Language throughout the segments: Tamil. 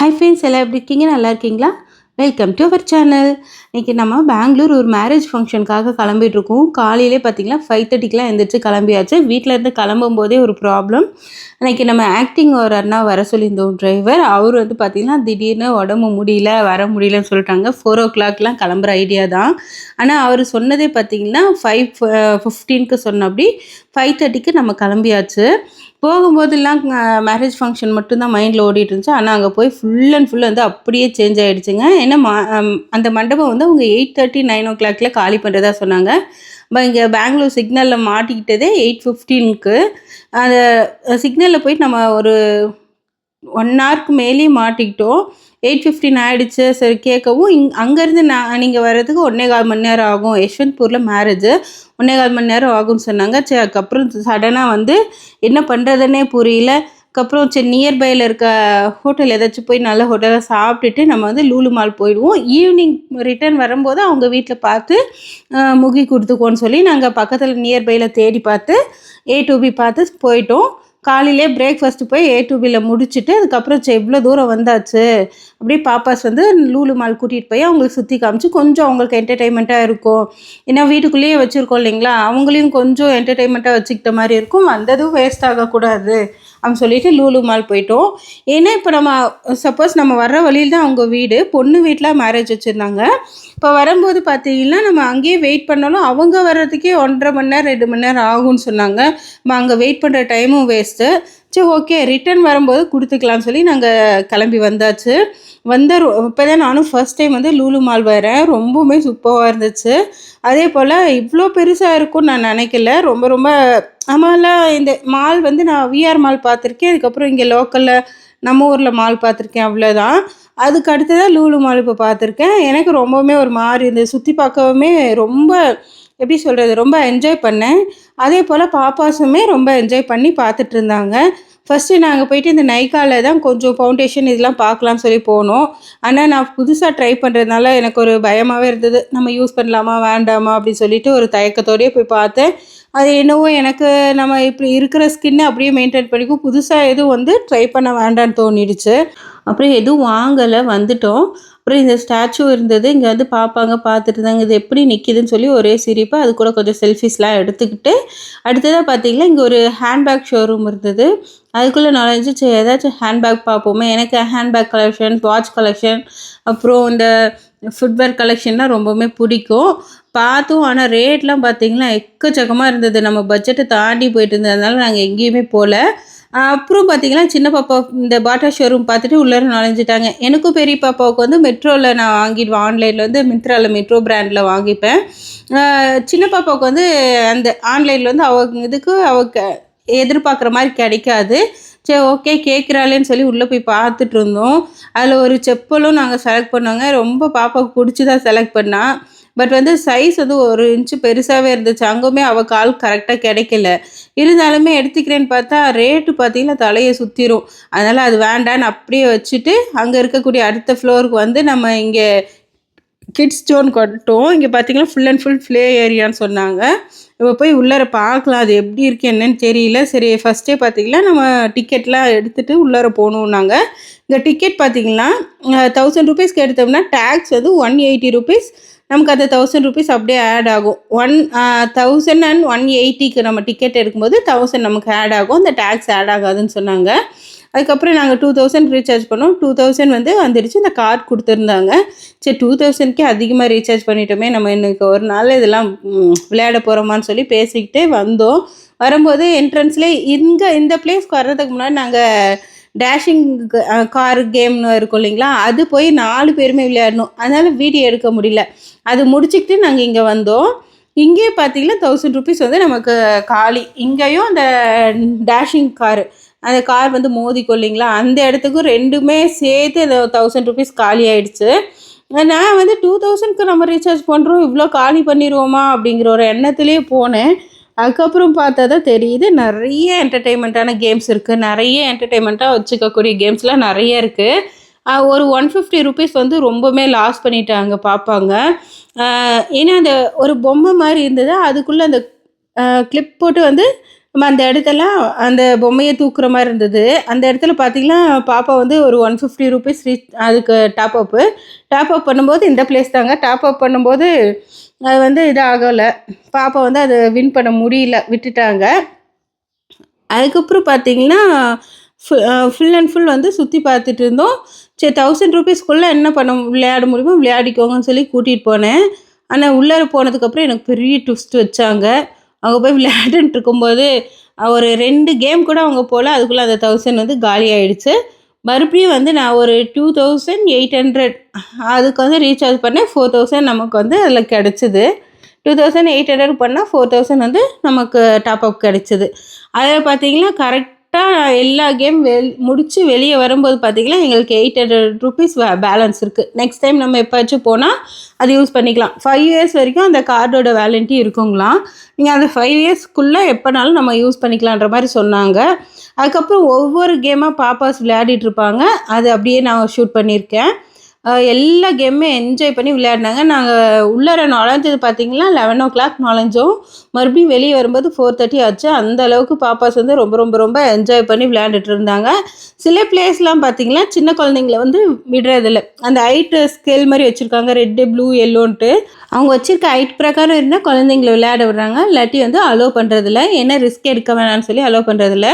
ஹாய் ஃப்ரெண்ட்ஸ் எல்லாம் எப்படி இருக்கீங்க? நல்லா இருக்கீங்களா? வெல்கம் டு அவர் சேனல் இன்றைக்கி நம்ம பெங்களூர் ஒரு மேரேஜ் ஃபங்க்ஷனுக்காக கிளம்பிட்டுருக்கோம். காலையிலே பார்த்தீங்கன்னா ஃபைவ் தேர்ட்டிக்கெலாம் எழுந்திரிச்சு கிளம்பியாச்சு. வீட்டில் இருந்து கிளம்பும் போதே ஒரு ப்ராப்ளம் இன்றைக்கி நம்ம ஆக்டிங் ஒரு அண்ணா வர சொல்லியிருந்தோம் டிரைவர் அவர் வந்து பார்த்திங்கன்னா திடீர்னு உடம்பு முடியல வர முடியலன்னு சொல்லிட்டாங்க. ஃபோர் ஓ கிளாக்லாம் கிளம்புற ஐடியா தான். ஆனால் அவர் சொன்னதே பார்த்திங்கன்னா ஃபைவ் ஃபிஃப்டீனுக்கு சொன்னபடி ஃபைவ் தேர்ட்டிக்கு நம்ம கிளம்பியாச்சு. போகும்போதெல்லாம் மேரேஜ் ஃபங்க்ஷன் மட்டும்தான் மைண்டில் ஓடிட்டு இருந்துச்சு. ஆனால் அங்கே போய் ஃபுல் அண்ட் ஃபுல் வந்து அப்படியே சேஞ்ச் ஆகிடுச்சுங்க ஏன்னா அந்த மண்டபம் வந்து அவங்க எயிட் தேர்ட்டி நைன் ஓ கிளாக்ல காலி பண்ணுறதா சொன்னாங்க. நம்ம இங்கே பெங்களூர் சிக்னலில் மாட்டிக்கிட்டதே எயிட் ஃபிஃப்டீனுக்கு அந்த சிக்னலில் போயிட்டு நம்ம ஒரு ஒன் ஹவருக்கு மேலேயே மாட்டிக்கிட்டோம். எயிட் ஃபிஃப்டின் ஆகிடுச்சு சரி கேட்கவும் இங் அங்கேருந்து நான் நீங்கள் வர்றதுக்கு ஒன்றே கால் மணி நேரம் ஆகும். யஷ்வந்த்பூரில் மேரேஜ் ஒன்றே கால் மணி நேரம் ஆகும்னு சொன்னாங்க. சரி அதுக்கப்புறம் சடனாக வந்து என்ன பண்ணுறதுன்னே புரியல. அதுக்கப்புறம் சரி நியர்பையில் இருக்க ஹோட்டல் ஏதாச்சும் போய் நல்ல ஹோட்டலாக சாப்பிட்டுட்டு நம்ம வந்து லூலு மால் போயிடுவோம். ஈவினிங் ரிட்டர்ன் வரும்போது அவங்க வீட்டில் பார்த்து முகி கொடுத்துக்கோன்னு சொல்லி நாங்கள் பக்கத்தில் நியர்பையில் தேடி பார்த்து ஏ டு பி பார்த்து போயிட்டோம். காலையிலே பிரேக்ஃபாஸ்ட் போய் ஏ டூபியில் முடிச்சுட்டு அதுக்கப்புறம் சரி தூரம் வந்தாச்சு. அப்படியே பாப்பாஸ் வந்து லூலு மால் கூட்டிகிட்டு போய் அவங்களுக்கு சுற்றி காமிச்சு கொஞ்சம் அவங்களுக்கு என்டர்டெயின்மெண்ட்டாக இருக்கும். ஏன்னா வீட்டுக்குள்ளேயே வச்சுருக்கோம் இல்லைங்களா? அவங்களையும் கொஞ்சம் என்டர்டெயின்மெண்ட்டாக வச்சுக்கிட்ட மாதிரி இருக்கும். வந்ததும் வேஸ்ட் ஆகக்கூடாது அப்படின்னு சொல்லிட்டு லூலு மால் போயிட்டோம். ஏன்னா இப்போ நம்ம சப்போஸ் நம்ம வர்ற வழியில் தான் அவங்க வீடு. பொண்ணு வீட்டில் மேரேஜ் வச்சுருந்தாங்க. இப்போ வரும்போது பார்த்தீங்கன்னா நம்ம அங்கேயே வெயிட் பண்ணாலும் அவங்க வர்றதுக்கே ஒன்றரை மணி நேரம் ரெண்டு மணி நேரம் ஆகும்னு சொன்னாங்க. நம்ம அங்கே வெயிட் பண்ணுற டைமும் வேஸ்ட்டு சரி ஓகே ரிட்டர்ன் வரும்போது கொடுத்துக்கலாம்னு சொல்லி நாங்கள் கிளம்பி வந்தாச்சு. வந்த இப்போ தான் நானும் ஃபர்ஸ்ட் டைம் வந்து லூலு மால் வரேன். ரொம்பவுமே சூப்பராக இருந்துச்சு. அதே போல் இவ்வளோ பெருசாக இருக்கும்னு நான் நினைக்கல. ரொம்ப ரொம்ப ஆமாம்லாம் இந்த மால் வந்து நான் விஆர் மால் பார்த்துருக்கேன். அதுக்கப்புறம் இங்கே லோக்கலில் நம்ம ஊரில் மால் பார்த்துருக்கேன். அவ்வளோதான் அதுக்கு அடுத்ததாக லூலு மால் இப்போ பார்த்துருக்கேன். எனக்கு ரொம்பவுமே ஒரு மாதிரி இருந்தது. சுற்றி பார்க்கவுமே ரொம்ப எப்படி சொல்கிறது ரொம்ப என்ஜாய் பண்ணேன். அதே போல் பாப்பாஸுமே ரொம்ப என்ஜாய் பண்ணி பார்த்துட்டு இருந்தாங்க. ஃபஸ்ட்டு நாங்கள் போயிட்டு இந்த நைக்காவில் தான் கொஞ்சம் ஃபவுண்டேஷன் இதெல்லாம் பார்க்கலாம்னு சொல்லி போனோம். ஆனால் நான் புதுசாக ட்ரை பண்ணுறதுனால எனக்கு ஒரு பயமாகவே இருந்தது. நம்ம யூஸ் பண்ணலாமா வேண்டாமா அப்படின்னு சொல்லிட்டு ஒரு தயக்கத்தோடயே போய் பார்த்தேன். அது என்னவோ எனக்கு நம்ம இப்படி இருக்கிற ஸ்கின்னை அப்படியே மெயின்டைன் பண்ணிக்கும் புதுசாக எதுவும் வந்து ட்ரை பண்ண வேண்டாம்னு தோணிடுச்சு. அப்புறம் எதுவும் வாங்கலை வந்துட்டோம். அப்புறம் இந்த ஸ்டாச்சு இருந்தது இங்கே வந்து பார்ப்பாங்க பார்த்துட்டு தாங்க இது எப்படி நிற்கிதுன்னு சொல்லி ஒரே சிரிப்பு அது கூட கொஞ்சம் செல்ஃபிஸ்லாம் எடுத்துக்கிட்டு அடுத்ததாக பார்த்தீங்கன்னா இங்கே ஒரு ஹேண்ட்பேக் ஷோரூம் இருந்தது. அதுக்குள்ளே நாலஞ்சு சரி ஏதாச்சும் ஹேண்ட்பேக் பார்ப்போமே. எனக்கு ஹேண்ட்பேக் கலெக்ஷன் வாட்ச் கலெக்ஷன் அப்புறம் இந்த ஃபுட்வேர் கலெக்ஷன்லாம் ரொம்பவுமே பிடிக்கும். பார்த்தோம். ஆனால் ரேட்லாம் பார்த்தீங்கன்னா எக்கச்சக்கமாக இருந்தது. நம்ம பட்ஜெட்டை தாண்டி போயிட்டு இருந்ததுனால நாங்கள் எங்கேயுமே போகல அப்புறம் பார்த்தீங்கன்னா சின்ன பாப்பா இந்த பாட்டா ஷோரூம் பார்த்துட்டு உள்ளே நுழைஞ்சிட்டாங்க. எனக்கும் பெரிய பாப்பாவுக்கு வந்து மெட்ரோவில் நான் வாங்கிடுவேன். ஆன்லைனில் வந்து மித்ராவில் மெட்ரோ பிராண்டில் வாங்கிப்பேன். சின்ன பாப்பாவுக்கு வந்து அந்த ஆன்லைனில் வந்து அவங்க இதுக்கு அவங்க எதிர்பார்க்குற மாதிரி கிடைக்காது. சரி ஓகே கேட்குறாளேன்னு சொல்லி உள்ளே போய் பார்த்துட்டு இருந்தோம். அதில் ஒரு செப்பலும் நாங்கள் செலக்ட் பண்ணோங்க. ரொம்ப பாப்பாவுக்கு பிடிச்சி தான் செலக்ட் பண்ணா. பட் வந்து சைஸ் வந்து ஒரு இன்ச்சு பெருசாகவே இருந்துச்சு. அங்குமே அவள் கால் கரெக்டாக கிடைக்கல. இருந்தாலுமே எடுத்துக்கிறேன்னு பார்த்தா ரேட்டு பார்த்தீங்கன்னா தலையை சுற்றிரும் அதனால் அது வேண்டான்னு அப்படியே வச்சுட்டு அங்கே இருக்கக்கூடிய அடுத்த ஃப்ளோருக்கு வந்து நம்ம இங்கே கிட்ஸ் ஜோன் கட்டும். இங்கே பார்த்தீங்கன்னா ஃபுல் அண்ட் ஃபுல் ஃப்ளே ஏரியான்னு சொன்னாங்க. இப்போ போய் உள்ளார பார்க்கலாம். அது எப்படி இருக்கு என்னன்னு தெரியல. சரி ஃபஸ்ட்டே பார்த்தீங்கன்னா நம்ம டிக்கெட்லாம் எடுத்துகிட்டு உள்ளார போகணுன்னாங்க. இந்த டிக்கெட் பார்த்தீங்கன்னா தௌசண்ட் ருபீஸ்க்கு எடுத்தோம்னா டேக்ஸ் வந்து ஒன் எயிட்டி ருபீஸ் நமக்கு அந்த தௌசண்ட் ருபீஸ் அப்படியே ஆட் ஆகும். ஒன் தௌசண்ட் அண்ட் ஒன் எயிட்டிக்கு நம்ம டிக்கெட் எடுக்கும்போது தௌசண்ட் நமக்கு ஆட் ஆகும். அந்த டேக்ஸ் ஆட் ஆகாதுன்னு சொன்னாங்க. அதுக்கப்புறம் நாங்கள் டூ தௌசண்ட் ரீசார்ஜ் பண்ணோம். டூ தௌசண்ட் வந்து வந்துடுச்சு இந்த கார்டு கொடுத்துருந்தாங்க. சரி டூ தௌசண்ட்க்கே அதிகமாக ரீசார்ஜ் பண்ணிட்டோமே. நம்ம இன்னைக்கு ஒரு நாள் இதெல்லாம் விளையாட போகிறோமான்னு சொல்லி பேசிக்கிட்டே வந்தோம். வரும்போது என்ட்ரன்ஸ்லேயே இங்கே இந்த பிளேஸ்க்கு வர்றதுக்கு முன்னாடி நாங்கள் டேஷிங் கார் கேம்னு இருக்கும் இல்லைங்களா? அது போய் நாலு பேருமே விளையாடணும். அதனால் வீடியோ எடுக்க முடியல. அது முடிச்சுக்கிட்டு நாங்கள் இங்கே வந்தோம். இங்கேயே பார்த்தீங்கன்னா தௌசண்ட் ருபீஸ் வந்து நமக்கு காலி. இங்கேயும் அந்த டேஷிங் காரு அந்த கார் வந்து மோதிக்கும் இல்லைங்களா? அந்த இடத்துக்கும் ரெண்டுமே சேர்த்து அந்த தௌசண்ட் ருபீஸ் காலி ஆயிடுச்சு. நான் வந்து டூ தௌசண்ட்க்கு நம்ம ரீசார்ஜ் பண்ணுறோம் இவ்வளோ காலி பண்ணிடுவோமா அப்படிங்கிற ஒரு எண்ணத்துலேயே போனேன். அதுக்கப்புறம் பார்த்தா தான் தெரியுது நிறைய என்டர்டெயின்மெண்ட்டான கேம்ஸ் இருக்குது நிறைய என்டர்டெயின்மெண்ட்டாக வச்சுக்கக்கூடிய கேம்ஸ்லாம் நிறைய இருக்குது ஒரு ஒன் ஃபிஃப்டி ருபீஸ் வந்து ரொம்பவுமே லாஸ் பண்ணிட்டாங்க பார்ப்பாங்க ஏன்னா அந்த ஒரு பொம்மை மாதிரி இருந்தது. அதுக்குள்ளே அந்த கிளிப் போட்டு வந்து நம்ம அந்த இடத்துல அந்த பொம்மையை தூக்குற மாதிரி இருந்தது. அந்த இடத்துல பார்த்தீங்கன்னா பாப்பா வந்து ஒரு ஒன் ஃபிஃப்டி ருபீஸ் ரீச் அதுக்கு டாப் அப்பு டாப் அப் பண்ணும்போது இந்த பிளேஸ் தாங்க. டாப் அப் பண்ணும்போது அது வந்து இது ஆகலை பாப்பா வந்து அதை வின் பண்ண முடியல விட்டுட்டாங்க. அதுக்கப்புறம் பார்த்தீங்கன்னா ஃபுல் அண்ட் ஃபுல் வந்து சுற்றி பார்த்துட்டு இருந்தோம். சரி தௌசண்ட் ருபீஸ்க்குள்ளே என்ன பண்ண விளையாட முடியுமோ விளையாடிக்கோங்கன்னு சொல்லி கூட்டிகிட்டு போனேன். ஆனால் உள்ளார போனதுக்கப்புறம் எனக்கு பெரிய ட்விஸ்ட் வச்சாங்க. அங்கே போய் விளையாண்டுட்டு இருக்கும்போது ஒரு ரெண்டு கேம் கூட அவங்க போல் அதுக்குள்ளே அந்த தௌசண்ட் வந்து காலி ஆயிடுச்சு. மறுபடியும் வந்து நான் ஒரு டூ தௌசண்ட் எயிட் ஹண்ட்ரட் அதுக்கு வந்து ரீசார்ஜ் பண்ணேன். ஃபோர் தௌசண்ட் நமக்கு வந்து அதில் கிடச்சிது. டூ தௌசண்ட் எயிட் ஹண்ட்ரட் பண்ணால் ஃபோர் தௌசண்ட் வந்து நமக்கு டாப்அப் கிடச்சிது. அதில் பார்த்தீங்கன்னா கரெக்ட் கரெக்டாக எல்லா கேம் வெல் முடித்து வெளியே வரும்போது பார்த்தீங்கன்னா எங்களுக்கு எயிட் ஹண்ட்ரட் ருபீஸ் பேலன்ஸ் இருக்குது நெக்ஸ்ட் டைம் நம்ம எப்போயாச்சும் போனால் அது யூஸ் பண்ணிக்கலாம். ஃபைவ் இயர்ஸ் வரைக்கும் அந்த கார்டோட வேலண்ட்டி இருக்குங்களாம். நீங்கள் அந்த ஃபைவ் இயர்ஸ்க்குள்ளே எப்போனாலும் நம்ம யூஸ் பண்ணிக்கலான்ற மாதிரி சொன்னாங்க. அதுக்கப்புறம் ஒவ்வொரு கேமாக பாப்பாஸ் விளையாடிட்டு இருப்பாங்க. அது அப்படியே நான் ஷூட் பண்ணியிருக்கேன். எல்லா கேமுமே என்ஜாய் பண்ணி விளையாடினாங்க. நாங்கள் உள்ளார நுழைஞ்சது பார்த்தீங்கன்னா லெவன் ஓ கிளாக் நுழைஞ்சோம் மறுபடியும் வெளியே வரும்போது ஃபோர் தேர்ட்டி ஆச்சு. அந்த அளவுக்கு பாப்பாஸ் வந்து ரொம்ப ரொம்ப ரொம்ப என்ஜாய் பண்ணி விளையாண்டுட்டு இருந்தாங்க. சில பிளேஸ்லாம் பார்த்தீங்கன்னா சின்ன குழந்தைங்கள வந்து விடுறதில்ல. அந்த ஹைட்டு ஸ்கேல் மாதிரி வச்சுருக்காங்க. ரெட்டு ப்ளூ எல்லோன்ட்டு அவங்க வச்சுருக்க ஹைட் பிரகாரம் இருந்தால் குழந்தைங்கள விளையாட விடுறாங்க. இல்லாட்டி வந்து அலோவ் பண்ணுறதில்ல ஏன்னா ரிஸ்க் எடுக்க வேணாம்னு சொல்லி அலோவ் பண்ணுறதில்ல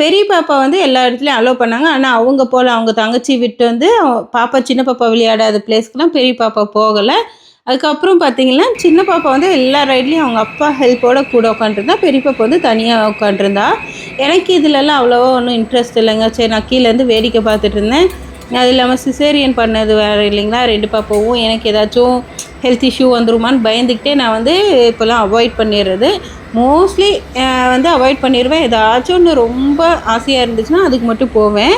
பெரிய பாப்பா வந்து எல்லா இடத்துலையும் அலோவ் பண்ணாங்க. ஆனால் அவங்க போல் அவங்க தங்கச்சி விட்டு வந்து பாப்பா சின்ன பாப்பா விளையாடாத பிளேஸ்க்குலாம் பெரிய பாப்பா போகலை. அதுக்கப்புறம் பார்த்தீங்கன்னா சின்ன பாப்பா வந்து எல்லா ரைட்லேயும் அவங்க அப்பா ஹெல்ப்போட கூட உட்காந்துருந்தா பெரிய பாப்பா வந்து தனியாக உட்காந்துருந்தா எனக்கு இதுலலாம் அவ்வளோவா ஒன்றும் இன்ட்ரெஸ்ட் இல்லைங்க. சரி நான் கீழேருந்து வேடிக்கை பார்த்துட்டு இருந்தேன். அது இல்லாமல் சிசேரியன் பண்ணது வேறு இல்லைங்களா? ரெண்டு பாப்பாவும் எனக்கு ஏதாச்சும் ஹெல்த் இஷ்யூ வந்துருமான்னு பயந்துக்கிட்டே நான் வந்து இப்போல்லாம் அவாய்ட் பண்ணிடுறது. மோஸ்ட்லி வந்து அவாய்ட் பண்ணிடுவேன். ஏதாச்சும் ஒன்று ரொம்ப ஆசையாக இருந்துச்சுன்னா அதுக்கு மட்டும் போவேன்.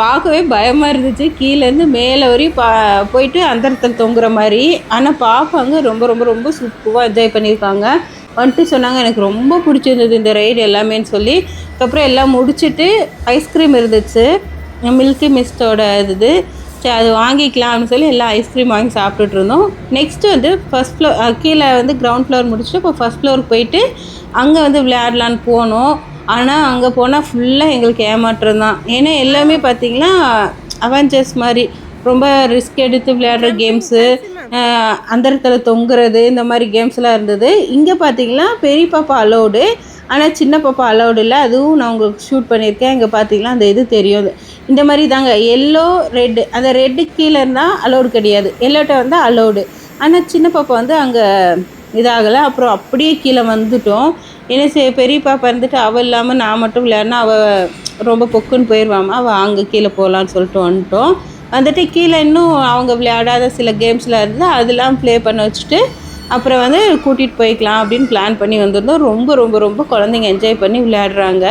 பார்க்கவே பயமாக இருந்துச்சு. கீழேருந்து மேலே வரையும் பா போயிட்டு அந்தரத்தில் தொங்குற மாதிரி. ஆனால் பார்ப்பாங்க. ரொம்ப ரொம்ப ரொம்ப சூப்பராக என்ஜாய் பண்ணியிருக்காங்க. வந்துட்டு சொன்னாங்க எனக்கு ரொம்ப பிடிச்சிருந்தது இந்த ரைடு எல்லாமேன்னு சொல்லி. அதுக்கப்புறம் எல்லாம் முடிச்சுட்டு ஐஸ்கிரீம் இருந்துச்சு. மில்கி மிஸ்டோட இது. சரி அது வாங்கிக்கலாம் அப்படின்னு சொல்லி எல்லாம் ஐஸ்கிரீம் வாங்கி சாப்பிட்டுட்டு இருந்தோம். நெக்ஸ்ட்டு வந்து ஃபஸ்ட் ஃப்ளோர் கீழே வந்து கிரவுண்ட் ஃப்ளோர் முடிச்சுட்டு இப்போ ஃபஸ்ட் ஃப்ளோருக்கு போயிட்டு அங்கே வந்து விளையாடலான்னு போனோம். ஆனால் அங்கே போனால் ஃபுல்லாக எங்களுக்கு ஏமாற்றம் தான். ஏன்னா எல்லாமே பார்த்தீங்கன்னா அவெஞ்சர்ஸ் மாதிரி ரொம்ப ரிஸ்க் எடுத்து விளையாடுற கேம்ஸு அந்த இடத்துல தொங்குறது இந்த மாதிரி கேம்ஸ்லாம் இருந்தது. இங்கே பார்த்தீங்கன்னா பெரிய பாப்பா அலோடு ஆனால் சின்ன பாப்பா அலோடு இல்லை. அதுவும் நான் உங்களுக்கு ஷூட் பண்ணியிருக்கேன். இங்கே பார்த்தீங்கன்னா அந்த இது தெரியும் இந்த மாதிரி தாங்க. எல்லோ ரெட்டு அந்த ரெட்டு கீழே இருந்தால் அலோடு கிடையாது. எல்லோட்ட வந்து அலோடு ஆனால் சின்ன பாப்பா வந்து அங்கே இதாகலை. அப்புறம் அப்படியே கீழே வந்துட்டோம். ஏன்னா சரி பெரிய பாப்பா இருந்துட்டு அவள் இல்லாமல் நான் மட்டும் விளையாடினா அவள் ரொம்ப பொக்குன்னு போயிடுவாமா அவள் அங்கே கீழே போகலான்னு சொல்லிட்டு வந்துட்டோம். வந்துட்டு கீழே இன்னும் அவங்க விளையாடாத சில கேம்ஸ்லாம் இருந்து அதெல்லாம் ப்ளே பண்ண வச்சுட்டு அப்புறம் வந்து கூட்டிகிட்டு போய்க்கலாம் அப்படின்னு பிளான் பண்ணி வந்திருந்தோம். ரொம்ப ரொம்ப ரொம்ப குழந்தைங்க என்ஜாய் பண்ணி விளையாடுறாங்க.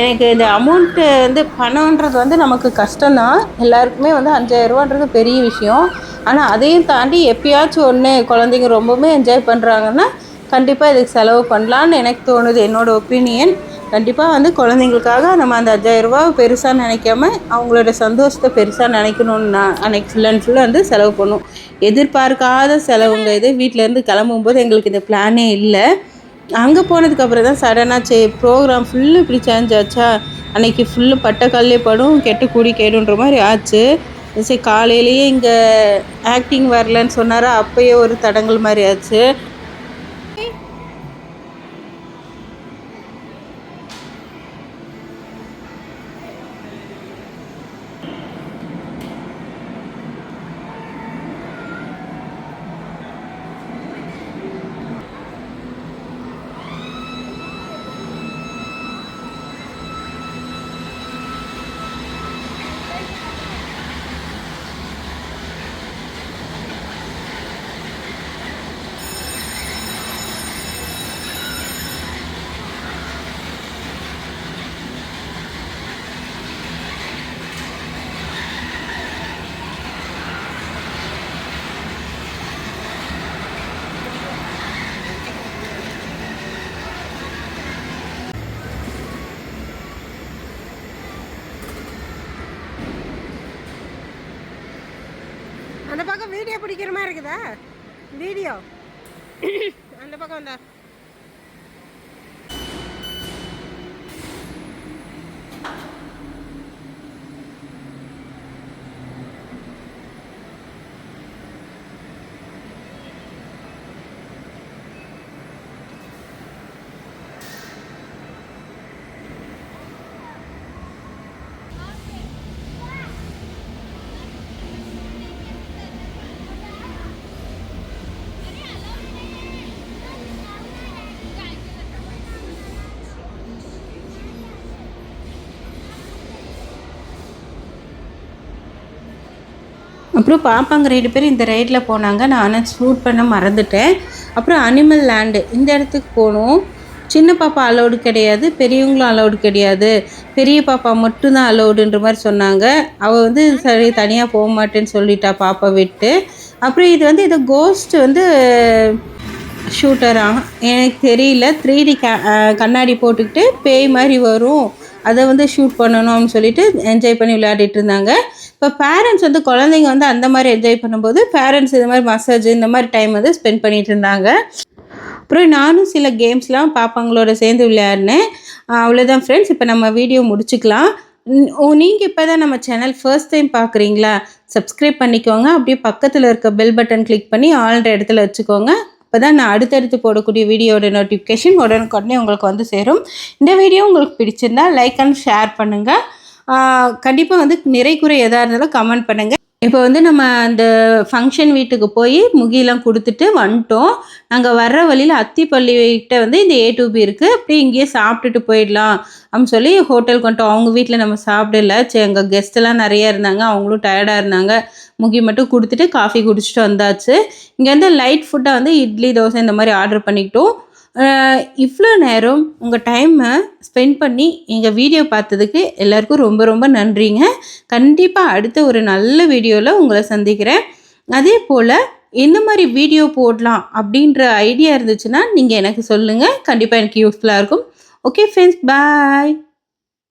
எனக்கு இந்த அமௌண்ட்டு வந்து பணம்ன்றது வந்து நமக்கு கஷ்டம்தான். எல்லாருக்குமே வந்து அஞ்சாயிரரூவான்றது பெரிய விஷயம். ஆனால் அதையும் தாண்டி எப்பயாச்சும் ஒன்று குழந்தைங்க ரொம்பவுமே என்ஜாய் பண்ணுறாங்கன்னா கண்டிப்பாக இதுக்கு செலவு பண்ணலான்னு எனக்கு தோணுது. என்னோடய ஒப்பீனியன் கண்டிப்பாக வந்து குழந்தைங்களுக்காக நம்ம அந்த அஞ்சாயிரரூபா பெருசாக நினைக்காம அவங்களோட சந்தோஷத்தை பெருசாக நினைக்கணும்னு நான் அன்னைக்கு ஃபுல் அண்ட் ஃபுல்லாக வந்து செலவு பண்ணும். எதிர்பார்க்காத செலவுங்க இது. வீட்டிலேருந்து கிளம்பும்போது எங்களுக்கு இந்த பிளானே இல்லை. அங்கே போனதுக்கப்புறம் தான் சடனாக சே ப்ரோக்ராம் ஃபுல்லு இப்படி சேஞ்ச் ஆச்சா? அன்னைக்கு ஃபுல்லு பட்டக்கல்லே படும். கெட்ட கூடி கேடுன்ற மாதிரி ஆச்சு. சரி காலையிலேயே இங்கே ஆக்டிங் வரலன்னு சொன்னாரா? அப்போயே ஒரு தடங்கல் மாதிரி ஆச்சு. வீடியோ பிடிக்கிற மாதிரி இருக்குதா? வீடியோ. அந்த பக்கம் வந்தா. அப்புறம் பாப்பாங்க ரெண்டு பேரும் இந்த ரைடில் போனாங்க. நான் ஷூட் பண்ண மறந்துட்டேன். அப்புறம் அனிமல் லேண்டு இந்த இடத்துக்கு போனோம். சின்ன பாப்பா அலௌடு கிடையாது. பெரியவங்களும் அலௌடு கிடையாது. பெரிய பாப்பா மட்டும்தான் அலௌடுன்ற மாதிரி சொன்னாங்க. அவள் வந்து சரி தனியாக போக மாட்டேன்னு சொல்லிட்டா பாப்பா விட்டு. அப்புறம் இது வந்து இது கோஸ்ட் வந்து ஷூட்டராக எனக்கு தெரியல. த்ரீ டி கண்ணாடி போட்டுக்கிட்டு பேய் மாதிரி வரும். அதை வந்து ஷூட் பண்ணணும்னு சொல்லிட்டு என்ஜாய் பண்ணி விளையாடிட்டு இருந்தாங்க. இப்போ பேரண்ட்ஸ் வந்து குழந்தைங்க வந்து அந்த மாதிரி என்ஜாய் பண்ணும்போது பேரண்ட்ஸ் இது மாதிரி மசாஜ் இந்த மாதிரி டைம் வந்து ஸ்பெண்ட் பண்ணிகிட்டு இருந்தாங்க. அப்புறம் நானும் சில கேம்ஸ்லாம் பாப்பாங்களோட சேர்ந்து விளையாடினேன். அவ்வளோதான் ஃப்ரெண்ட்ஸ் இப்போ நம்ம வீடியோ முடிச்சுக்கலாம். நீங்கள் இப்போ தான் நம்ம சேனல் ஃபர்ஸ்ட் டைம் பார்க்குறீங்களா சப்ஸ்கிரைப் பண்ணிக்கோங்க. அப்படியே பக்கத்தில் இருக்க பெல் பட்டன் கிளிக் பண்ணி ஆல்ற இடத்துல வச்சுக்கோங்க. அப்போ தான் நான் அடுத்தடுத்து போடக்கூடிய வீடியோட நோட்டிஃபிகேஷன் உடனுக்குடனே உங்களுக்கு வந்து சேரும். இந்த வீடியோ உங்களுக்கு பிடிச்சிருந்தா லைக் அண்ட் ஷேர் பண்ணுங்கள் கண்டிப்பாக வந்து நிறை குறை எதாக இருந்தாலும் கமெண்ட் பண்ணுங்கள் இப்போ வந்து நம்ம அந்த ஃபங்க்ஷன் வீட்டுக்கு போய் முகிலாம் கொடுத்துட்டு வந்துட்டோம் நாங்கள் வர்ற வழியில் அத்திப்பள்ளிகிட்ட வந்து இந்த ஏ டூபி இருக்குது அப்படியே இங்கேயே சாப்பிட்டுட்டு போயிடலாம் அப்படின்னு சொல்லி ஹோட்டல் கொண்டோம் அவங்க வீட்டில் நம்ம சாப்பிடல. சரி எங்கள் கெஸ்ட்டெல்லாம் நிறைய இருந்தாங்க. அவங்களும் டயர்டாக இருந்தாங்க. முகி மட்டும் கொடுத்துட்டு காஃபி குடிச்சிட்டு வந்தாச்சு. இங்கே வந்து லைட் ஃபுட்டாக வந்து இட்லி தோசை இந்த மாதிரி ஆர்டர் பண்ணிக்கிட்டோம். இவ்வளோ நேரம் உங்கள் டைமை ஸ்பெண்ட் பண்ணி எங்கள் வீடியோ பார்த்ததுக்கு எல்லாருக்கும் ரொம்ப ரொம்ப நன்றிங்க. கண்டிப்பாக அடுத்த ஒரு நல்ல வீடியோவில் உங்களை சந்திக்கிறேன். அதே போல் எந்த மாதிரி வீடியோ போடலாம் அப்படின்ற ஐடியா இருந்துச்சுன்னா நீங்கள் எனக்கு சொல்லுங்கள் கண்டிப்பாக எனக்கு யூஸ்ஃபுல்லாக இருக்கும். Okay friends bye